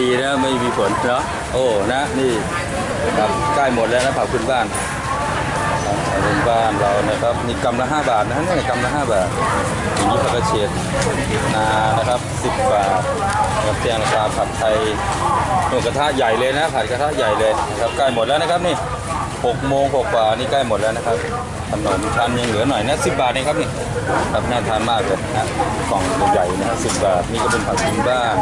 ดีนะไม่มีฝนเนาะโอ้นะนี่ครับใกล้หมดแล้วนะผักพื้นบ้านผักพื้นบ้านเรานะครับนี่กำละ5บาทนะนี่กำละ5บาทอย่างนี้ผักกระเฉดนานะครับ10บาทกับเตียงราคาผัดไทยหนูกระทะใหญ่เลยนะผัดกระทะใหญ่เลยนะครับใกล้หมดแล้วนะครับนี่ 6โมงกว่าๆนี่ใกล้หมดแล้วนะครับขนมทานยังเหลือหน่อยนะ10 บาทเองครับนี่ครับน่าทานมากเลยนะกล่องใหญ่ๆนะ10 บาทนี่ก็เป็นผักพื้นบ้าน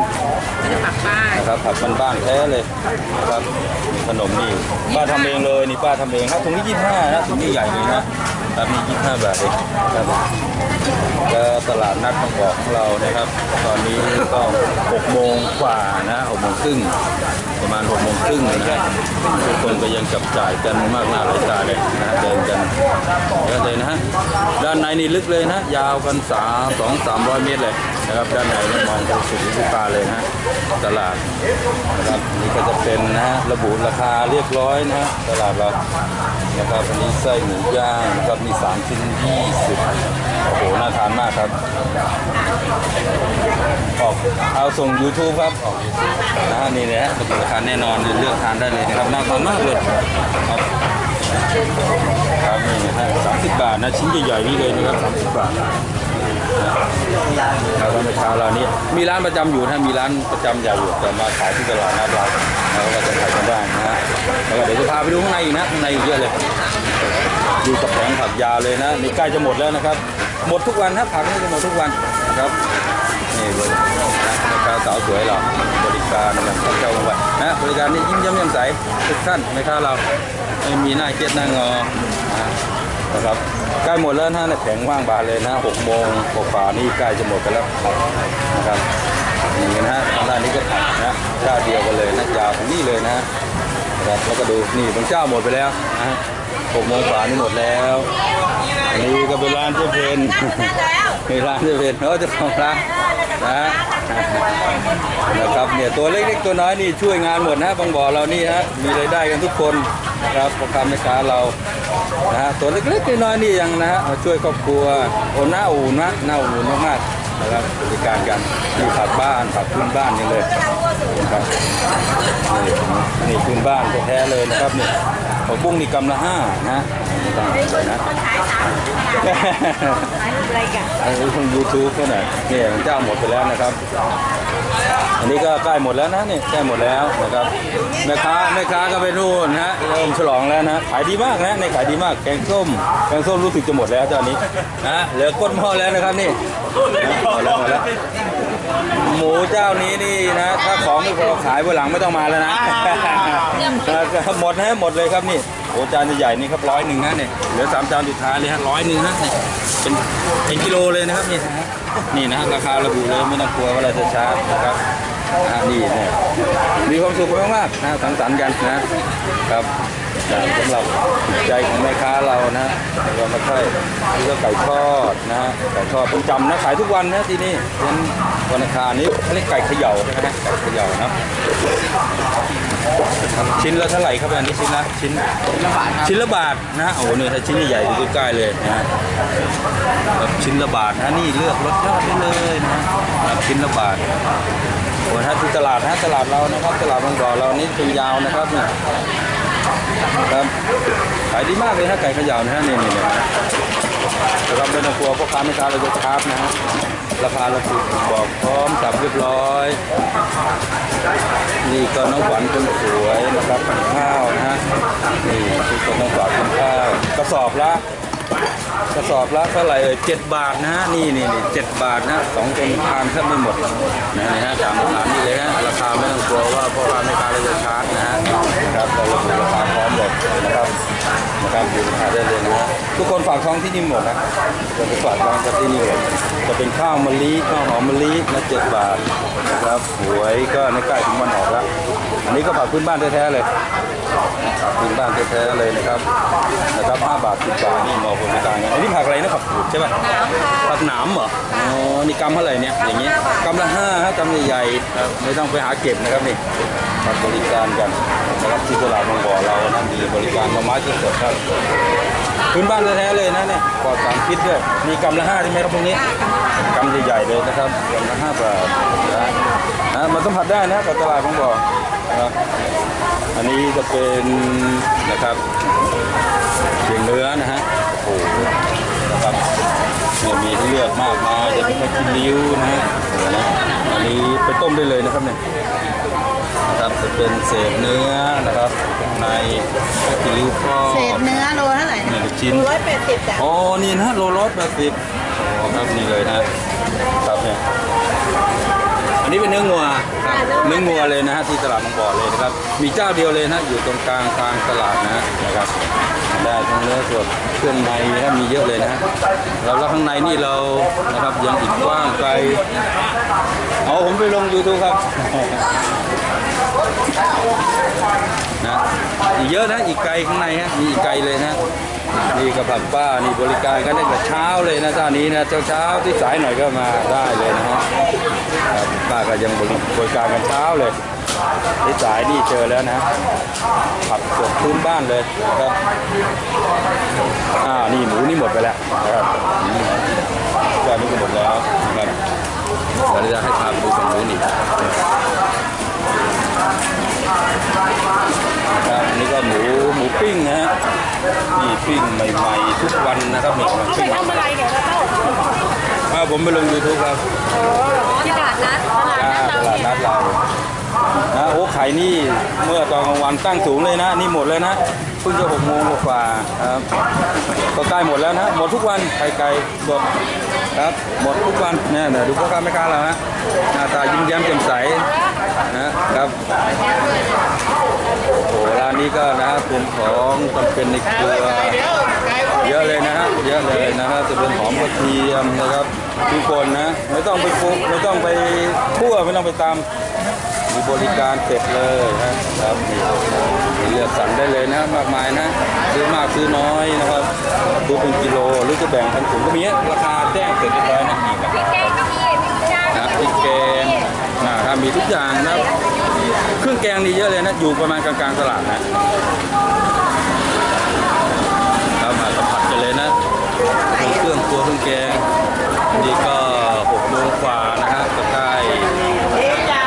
จะผักบ้านนะครับผักบ้านๆแท้เลยนะครับขนมนี่ป้าทำเองเลยนี่ป้าทำเองครับถุงนี้25นะถุงนี้ใหญ่เลยนะ ครับนี่25 บาทเองครับก็ตลาดนัดบางกอกของเรานะครับ ตอนนี้ก็ 6 โมงกว่านะ6โมงครึ่งประมาณ 6 โมงครึ่งนะครับทุกคนก็ยังจับจ่ายกันมากหน้าหลายตาเลยนะเดินกันเยอะเลยนะฮะด้านในนี่ลึกเลยนะ ยาวกัน3 2 300เมตรเลยนะครับด้านในนี่มองไปสุดลูกตาเลยนะตลาดนะครับนี่ก็จะเป็นนะระบุราคาเรียบร้อยนะตลาดเรา นะครับอันนี้ไส้หมูย่างนะครับมี3ชิ้น20โอ้โหน่าทานมากครับออกเอาส่ง YouTube ครับออก YouTube นะฮะนี่นะฮะระบุราคาแน่นอนเลือกทานได้เลยนะครับน่าทานมากเลยครับครับนี่นะฮะ30บาทนะชิ้นใหญ่ๆนี่เลยนะครับ30บาทเราก็ไม่เช้าเรานี่มีร้านประจำอยู่นะมีร้านประจำใหญ่อยู่แต่มาขายที่ตลาดนัดเรา แล้วเดี๋ยวจะพาไปดูข้างในอีกนะข้างในอีกเยอะเลยดูกับแผงผักยาเลยนะนี่ใกล้จะหมดแล้วนะครับ หมดทุกวันครับผักนี่จะหมดทุกวันนะครับนี่เลยนะแม่ค้าสาวสวยเราบริการอย่างเข้าเจ้วันนะบริการนี่ยิ้มย้มแจ่มใสทุกท่านแม่ค้าเราไม่มีหน้าเครียดหน้างอนะนะครับใกล้หมดแล้วนะแผงว่างบานเลยนะหกโมงกว่านี่ใกล้จะหมดไปแล้วนะครับนี่นะฮะทางด้านนี้ก็ผัดนะเจ้าเดียวกันเลยนะยาวถึงนี่เลยนะ ครับแล้วก็ดูนี่บางเจ้าหมดไปแล้วนะฮะหกโมงกว่านี่หมดแล้ว อันนี้ก็เป็นร้านเจ๊เพนมีร้านเจ๊เพนเขาจะของร้านนะฮะนะครับเนี่ยตัวเล็กๆตัวน้อยนี่ช่วยงานหมดนะบางบ่อเรานี่ฮะมีรายได้กันทุกคนนะครับพ่อค้าแม่ค้าเรานะฮะตัวเล็กๆน้อยๆนี่ยังนะฮะมาช่วยครอบครัวโอ้หน้าอุ่นนะหน้าอุ่นมากๆนะครับบริการกันนี่ผักบ้านผักพื้นบ้านนี่เลย นะครับนี่นี่พื้นบ้านแท้ๆเลยนะครับนี่ผักบุ้งนี่กำละห้านะไม่ต้องเลยนะคนขายสามขายอะไรกันอันนี้ของยูทูบเขาหน่อยนี่ของเจ้าหมดไปแล้วนะครับ อันนี้ก็ใกล้หมดแล้วนะนี่ใกล้หมดแล้วนะครับแม่ค้าแม่ค้าก็ไปนู่นนะเริ่มฉลองแล้วนะขายดีมากนะในขายดีมากแกงส้มแกงส้มรู้สึกจะหมดแล้วตอนนี้นะเหลือก้นหม้อแล้วนะครับนี่นะหมดแล้วหมดแล้ว หมูเจ้านี้นี่นะ ถ้าของไม่พอขายวันหลังไม่ต้องมาแล้วนะนะครับหมดนะหมดเลยครับนี่โอ้จานใหญ่ๆนี่ครับร้อยหนึ่งนะเนี่ยเหลือสามจานสุดท้ายเลยฮะร้อยหนึ่งนะนี่เป็นเป็นกิโลเลยนะครับนี่นะฮะนี่นะฮะราคาระบุเลยไม่ต้องกลัวว่าเราจะชาร์จนะครับอ่านี่เนี่ยมีความสุขมากๆนะสังสรรค์กันนะครับนะ สำหรับใจของแม่ค้าเรานะเรามาค่อยนี่ก็ไก่ทอดนะฮะไก่ทอดประจำนะขายทุกวันนะที่นี่เป็นวันอังคารนี้เขาเรียกไก่เขย่าใช่ไหมฮะไก่เขย่านะชิ้นละเท่าไหร่ครับอันนี้ชิ้นละชิ้นละบาทชิ้นละบาทนะโอ้โหเนี่ยถ้าชิ้นใหญ่ดูใกล้ๆเลยนะฮะครับชิ้นละบาทนะนี่เลือกรสชาติได้เลยนะครับชิ้นละบาทโอ้โหถ้าที่ตลาดนะตลาดเรานะครับตลาดบางบ่อเรานี่เป็นยาวนะครับเนี่ย ครับขายดีมากเลยฮะไก่ขยาวนะฮะนี่นี่นะนะครับไม่ต้องกลัวพ่อค้าแม่ค้าเราจะชาร์ปนะฮะราคาเราถูกบอกพร้อมสับเรียบร้อย นี่ก็น้องขวัญคนสวยนะครับข้าวนะฮะนี่คือคนน้องขวัญคนข้าวกระสอบละ กระสอบละเท่าไหร่เอ่ยเจ็ดบาทนะฮะนี่นี่นี่เจ็ดบาทนะสองคนทานแทบไม่หมดนะนี่ฮะตามร้านนี่เลยฮะราคาไม่ต้องกลัวว่าพ่อค้าแม่ค้าเราจะชาร์จนะฮะนะครับเราระบุราคาพร้อมหมดนะครับนะครับดูราคาได้เลยนะฮะทุกคนฝากท้องที่นี่หมดนะจะไปฝากท้องกับที่นี่หมดจะเป็นข้าวมะลิข้าวหอมมะลินะเจ็ดบาทนะครับหวยก็ในใกล้ถึงวันออกแล้วอันนี้ก็ผักพื้นบ้านแท้ๆเลย ผักพื้นบ้านแท้ๆเลยนะครับนะครับ5บาท10บาทนี่เหมาะกับบริการกันอันนี้ผักอะไรนะผักกูดใช่ป่ะผักหนามเหรออ๋อนี่กำเท่าไหร่เนี่ยอย่างงี้กำละห้าฮะกำใหญ่ๆครับไม่ต้องไปหาเก็บนะครับนี่มาบริการกันนะครับที่ตลาดบางบ่อเรานะมีบริการมาไม้สดๆครับพื้นบ้านแท้ๆเลยนะเนี่ยปลอดสารพิษด้วยมีกำละห้าใช่ไหมครับพวกนี้กำใหญ่ๆเลยนะครับกำละห้าบาทนะนะมันต้องผัดได้นะกับตลาดของบ่อนะครับ อันนี้จะเป็นนะครับเชียงเนื้อนะฮะโอ้โหนะครับเนี่ยมีให้เลือกมากมายจะเป็นผักกินริ้วนะฮะโอ้โหนะอันนี้ไปต้มได้เลยนะครับเนี่ยนะครับจะเป็นเศษเนื้อนะครับในกิริ้วทอดเศษเนื้อโลเท่าไหร่เนี่ยลูกชิ้นร้อยแปดสิบจ้ะอ๋อนี่นะโลร้อยแปดสิบอ๋อครับนี่เลยนะครับเนี่ยอันนี้เป็นเนื้องัวครับ เนื้องัวเลยนะฮะที่ตลาดบางบ่อเลยนะครับ มีเจ้าเดียวเลยนะอยู่ตรงกลางกลางตลาดนะฮะนะครับได้ทั้งเนื้อสดเครื่องในนะมีเยอะเลยนะฮะแล้วแล้วข้างในนี่เรานะครับยังอีกกว้างไกลเอาผมไปลง YouTube ครับนะอีกเยอะนะอีกไกลข้างในฮะมีอีกไกลเลยนะ นี่กับผัดป้านี่บริการกันตั้งแต่เช้าเลยนะเจ้านี้นะเช้าเช้าที่สายหน่อยก็มาได้เลยนะฮะครับป้าก็ยังบริการกันเช้าเลยที่สายนี่เจอแล้วนะผัดสดพื้นบ้านเลยครับอ่านี่หมูนี่หมดไปแล้วครับอืมจานนี้ก็หมดแล้วครับเดี๋ยวเราจะให้พาไปดูฝั่งนู้นอีก ครับอันนี่ก็หมูหมูปิ้งนะฮะนี่ ปิ้งใหม่ๆทุกวันนะครับนี่ไปปิ้งทำอะไรเนี่ยเราต้องอ่าผมไปลงยูทูบครับที่ตลาดนัดตลาดอ่านัดตเราลาดเนี่ยนัดเรานะโอ้ไข่นี่เมื่อตอนกลางวันตั้งสูงเลยนะ นี่หมดแล้วนะเพิ่งจะหกโมงกว่าๆครับก็ใกล้หมดแล้วนะหมดทุกวันไข่ไก่สดครับหมดทุกวันเนี่ยเดี๋ยวดูพ่อค้าแม่ค้าเราฮะหน้าตายิ้มแย้มแจ่มใสนะครับโอ้ร้า นนี้ก็นะฮะเป็นของจำเป็นในครัวเยอะเลยนะฮะเยอะเลยนะฮะจะเป็นหอมกระเทียมนะครับทุกคนนะไม่ต้องไปฟุกไม่ต้องไปคั่วไม่ต้องไปตำมีบริการเสร็จเลยนะครับมีเลือกสั่งได้เลยนะมากมายนะซื้อมากซื้อน้อยนะครับดูเป็นกิโลหรือจะแบ่งเป็นถุงก็มีราคาแจ้งเสร็จเรียบร้อยนะ เครื่องแกงนี่เยอะเลยนะ อยู่ประมาณกลางๆตลาดนะครับมาสัมผัสกันเลยนะเป็นเครื่องครัวเครื่องแกงนี่ก็หกโมงกว่านะฮะก็ใกล้เอ๊ะจ้า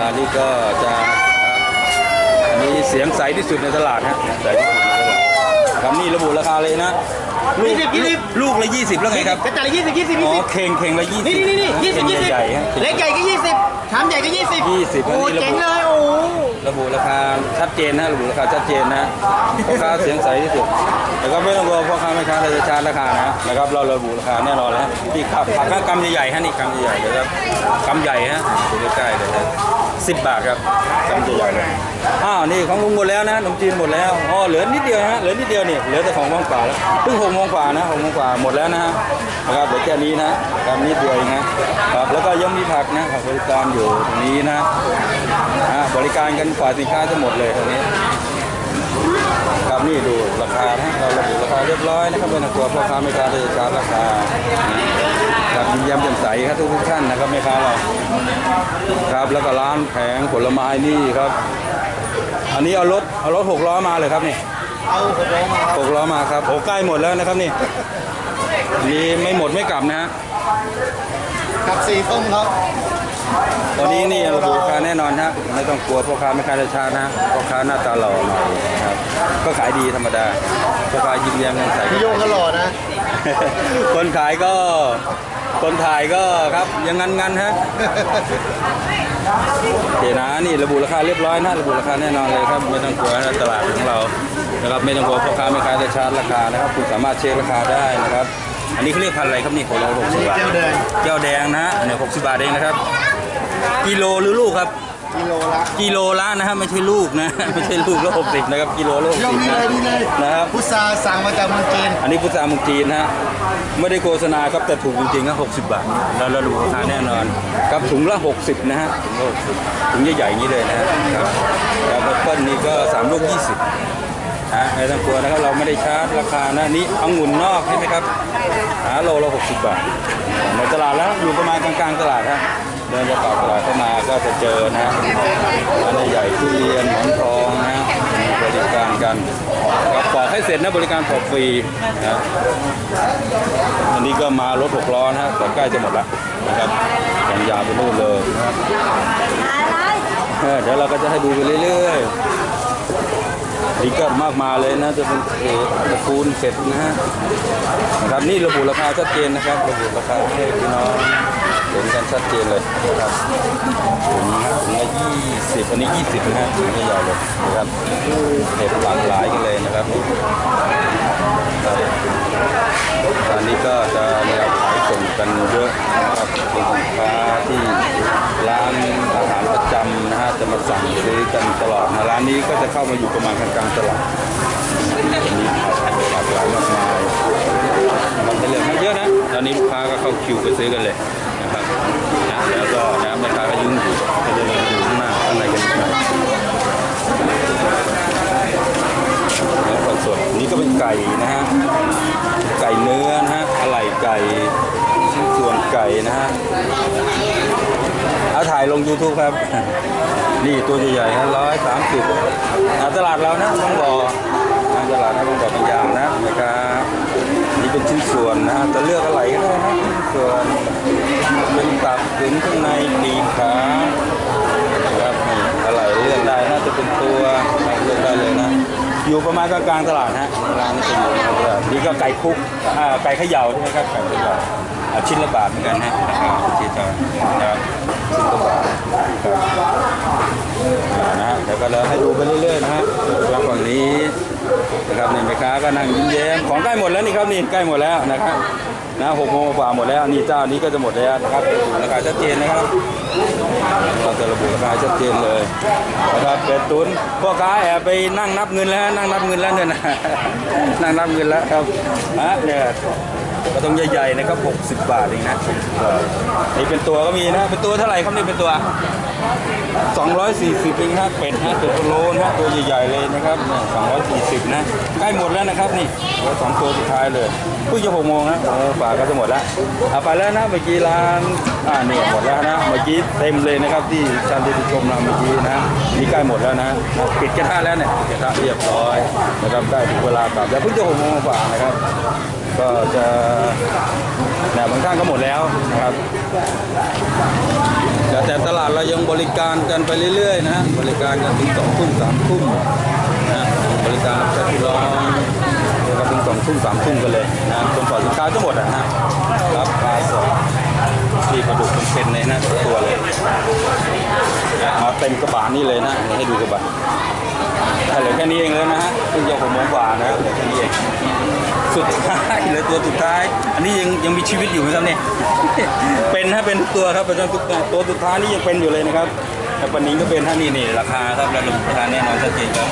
ร้านนี้ก็จะครับอันนี้เสียงใสที่สุดในตลาดฮะใสที่สุดในตลาดครับนี่ระบุราคาเลยนะลูกยี่สิบยี่สิบลูกละยี่สิบแล้วไงครับกระจายยี่สิบยี่สิบอ๋ยี่อสิบเข่งเข่งละยี่สิบนี่นี่นี่ยี่สิบยี่สิบใหญ่ๆฮะเล็กใหญ่ก็ยี่สิบ ชามใหญ่ก็ยี่สิบยี่สิบโอ้อันนี้ระบุ เจ๋งเลยโอ้ระบุราคาชัดเจนนะระบุราคาชัดเจนนะพ่อค้าเสียงใสที่สุดแต่ก็ไม่ต้องกลัวพ่อค้าแม่ค้าเราจะชาร์จราคานะนะครับเราระบุราคาแน่นอนแล้วที่ขับผักก็กำใหญ่ๆฮะนี่กำใหญ่ๆเลยครับกำใหญ่ฮะดูใกล้ๆเลยครับสิบบาทครับกำใหญ่ๆเลย อ้าวนี่ของลุงหมดแล้วนะขนมจีนหมดแล้วอ๋อเหลือนิดเดียวฮะเหลือนิดเดียวนี่เหลือแต่ของว่างเปล่าแล้วเพิ่งหกโมงกว่านะหกโมงกว่าหมดแล้วนะฮะนะครับเหลือแค่นี้นะครับนิดเดียวเองนะครับแล้วก็ยังมีผักนะผักบริการอยู่ตรงนี้นะอ่าบริการกันฝ่ายสินค้าทั้งหมดเลยตรงนี้ครับนี่ดูราคานะเราระบุราคาเรียบร้อยนะครับเป็นตัวพ่อค้าแม่ค้าจะชารราคาครับยิ้มแย้มแจ่มใสครับทุกท่านนะครับแม่ค้าเราครับแล้วก็ร้านแผงผลไม้นี่ครับ อันนี้เอารถเอารถหกล้อมาเลยครับนี่เอาหกโมงมาครับหกล้อมาครับโอ้ใกล้หมดแล้วนะครับนี่อันนี้ไม่หมดไม่กลับนะฮะกับสี่ต้มครับตอนนี้นี่ระบุราคาแน่นอนฮะไม่ต้องกลัวพ่อค้าไม่ค้าจะชาร์จนะพ่อค้าหน้าตาหล่อหน่อยนะครับก็ขายดีธรรมดาพ่อค้ายิ้มแย้มแจ่มใสพี่โยงก็หล่อนะ คนขายก็คนถ่ายก็ครับยังงันงันๆฮะ โอเคนะนี่ระบุราคาเรียบร้อยนะระบุราคาแน่นอนเลยครับไม่ต้องกลัวนะตลาดของเรานะครับไม่ต้องกลัวพ่อค้าไม่ค้าจะชาร์จราคานะครับ คุณสามารถเช็คราคาได้นะครับ อันนี้เขาเรียกพันธุ์อะไรครับนี่ของเราหกสิบบาทแก้วแดงแก้วแดงนะอันนี้หกสิบบาทเองนะครับ กิโลหรือลูกครับกิโลละกิโลละนะครับไม่ใช่ลูกนะไม่ใช่ลูกละหกสิบนะครับกิโลละหกยสิงบนี่นะเลยนี่เลยนะครับพุทราสั่งมาจากเมืองจีนอันนี้พุทรามุงจีนนะฮะ ไม่ได้โฆษณาครับแต่ถูกจริงๆนะ60 บาทแล้วระบุราคาแน่นอนครับถุงละ 60 นะฮะถุงละ60ถุงใหญ่ๆอย่างนี้เลยนะครับแล้วแอปเปิ้ลนี่ก็3ลูก20นะไม่ต้องกลัวนะครับเราไม่ได้ชาร์จราคานะนี่องุ่นนอกใช่ไหมครับหาโลละ60 บาท ในตลาดแล้วอยู่ประมาณกลางๆตลาดฮะเดินจากปากตลาดเข้ามาก็จะเจอนะฮะร้านใหญ่ทุเรียนหมอนทองนะมีบริการกัน ให้เสร็จนะบริการปอกฟรีนะอันนี้ก็มารถหกล้อนะฮะแต่ใกล้จะหมดแล้วนะครับยังยาวไปนู่นเลยนะครับอะไรเออเดี๋ยวเราก็จะให้ดูไปเรื่อยๆนี่ก็มากมายเลยนะจะเป็นเออตระกูลเสร็จนะฮะนะครับนี่ระบุราคาชัดเจนนะครับ ระบุราคาให้พี่น้องเห็นกันชัดเจนเลยนะครับถุงนะถุงละยี่ สิบอันนี้ยี่สิบนะฮะถุงใหญ่ๆเลยนะครับเห็ดหลากหลายกันเลยนะครับอันนี้ก็จะมีขายส่งกันเยอะนะครับเป็นสินค้าที่ร้านอาหารประจำนะฮะจะมาสั่งซื้อกันตลอดนะร้านนี้ก็จะเข้ามาอยู่ประมาณกลางๆตลาดมีผักหลากหลายมากมายมันเป็นเรื่องให้เยอะนะตอนนี้ลูกค้าก็เข้าคิวไปซื้อกันเลยนะครับนะแล้วก็นะแม่ค้าก็ยุ่งอยู่ก็จะอยู่ข้างหน้าข้างในกันข้างในเนื้อ สดนี่ก็เป็นไก่นะฮะไก่เนื้อนะฮะอะไหล่ไก่ชิ้นส่วนไก่นะฮะเอาถ่ายลง YouTube ครับ นี่ตัวใหญ่ๆนะร้อยสามสิบตลาดเรานะต้องรอนะตลาดนะต้องรอเป็นยางนะนะครับนี่เป็นชิ้นส่วนนะฮะจะเลือกอะไรก็ได้นะชิ้นส่วนเป็นตับถึงข้างในปีกขาครับนี่อะไรเลือกได้นะจะเป็นตัวเลือกได้เลยนะ อยู่ประมาณกลางตลาดฮะร้านนี้จะอยู่กลางตลาดนี่ก็ไก่คุกอ่าไก่เขย่าใช่ไหมครับไก่เขย่าอ่าชิ้นละบาทเหมือนกันฮะที่จะนะครับชิ้นละบาทครับนะฮะเดี๋ยวก็เราให้ดูไปเรื่อยๆนะฮะทางฝั่งนี้นะครับนี่แม่ค้าก็นั่งยิ้มแย้มของใกล้หมดแล้วนี่ครับนี่ใกล้หมดแล้วนะครับ นะหกโมงกว่าหมดแล้วนี่เจ้านี้ก็จะหมดแล้วนะครับราคาชัดเจนนะครับเราจะระบุราคาชัดเจนเลยนะครับเป็ดตุนพ่อค้าแอบไปนั่งนับเงินแล้วนั่งนับเงินแล้วเนี่ยนะนั่งนับเงินแล้วครับฮะเนี่ยก็ต้องใหญ่ๆนะครับ 60 บาทเองนะนี่เป็นตัวก็มีนะ เป็นตัวเท่าไหร่ครับนี่เป็นตัว 240เองครับเป็ดนะตัวโลนะตัวใหญ่ๆเลยนะครับเนี่ย240นะใกล้หมดแล้วนะครับนี่เหลือสองตัวสุดท้ายเลยเพิ่งจะหกโมงนะโอ้ฝากก็จะหมดแล้วเอาไปแล้วนะเมื่อกี้ร้านอ่าเนี่ยหมดแล้วนะเมื่อกี้เต็มเลยนะครับที่ท่านที่ชมเราเมื่อกี้นะนี่ใกล้หมดแล้วนะปิดกระทะแล้วเนี่ยกระทะเรียบร้อยนะครับได้ถึงเวลากลับแล้วเพิ่งจะหกโมงกว่านะครับ ก็จะเนี่ยบางท่านก็หมดแล้วนะครับแต่แต่ตลาดเรายังบริการกันไปเรื่อยๆนะบริการกันถึงสองทุ่มสามทุ่มนะบริการใช้ที่ร้องนะครับถึงสองทุ่มสามทุ่มกันเลยนะจนกว่าสินค้าจะหมดอะนะรับปลาสดที่ปลาดุกเป็นๆเลยนะตัวเลยมาเต็มกระบะนี่เลยนะให้ดูกระบะ เหลือแค่นี้เองเลยนะฮะเพิ่งจะหกโมงกว่านะเหลือแค่นี้เองสุดท้ายเหลือตัวสุดท้าย อันนี้ยังยังมีชีวิตอยู่ไหมครับเนี่ยเป็นฮะเป็นตัวครับเป็นทุกตัวตัวสุดท้ายนี่ยังเป็นอยู่เลยนะครับแต่ปันนี้ก็เป็นท่านี่นี่ราคาครับระดับราคาแน่นอนชัดเจนครับ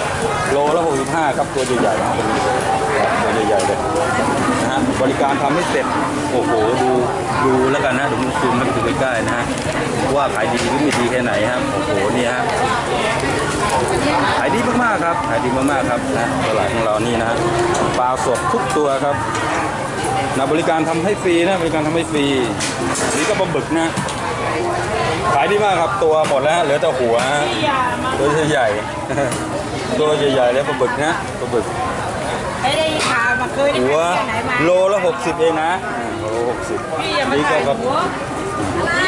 โลละหกสิบห้าครับตัวใหญ่ๆนะครับตัวใหญ่ๆเลย บริการทำให้เสร็จ โอ้โห ดู ดูแล้วกันนะเดี๋ยวผมซูมให้ดูใกล้ๆนะฮะ ว่าขายดีหรือไม่ดีแค่ไหนครับ โอ้โห นี่ฮะ ขายดีมากๆครับ ขายดีมากๆครับนะ ตลาดของเรานี่นะฮะ ปลาสดทุกตัวครับนะบริการทำให้ฟรีนะ บริการทำให้ฟรี นี่ก็ปลาบึกนะ ขายดีมากครับ ตัวหมดแล้ว เหลือแต่หัว ตัวใหญ่ ตัวใหญ่ๆแล้วปลาบึกนะ ปลาบึก หัวไปเที่ยวไหนมาโลละ 60 เองนะโลหกสิบพี่อย่ามานี่ก็ถ่ายครับหัวน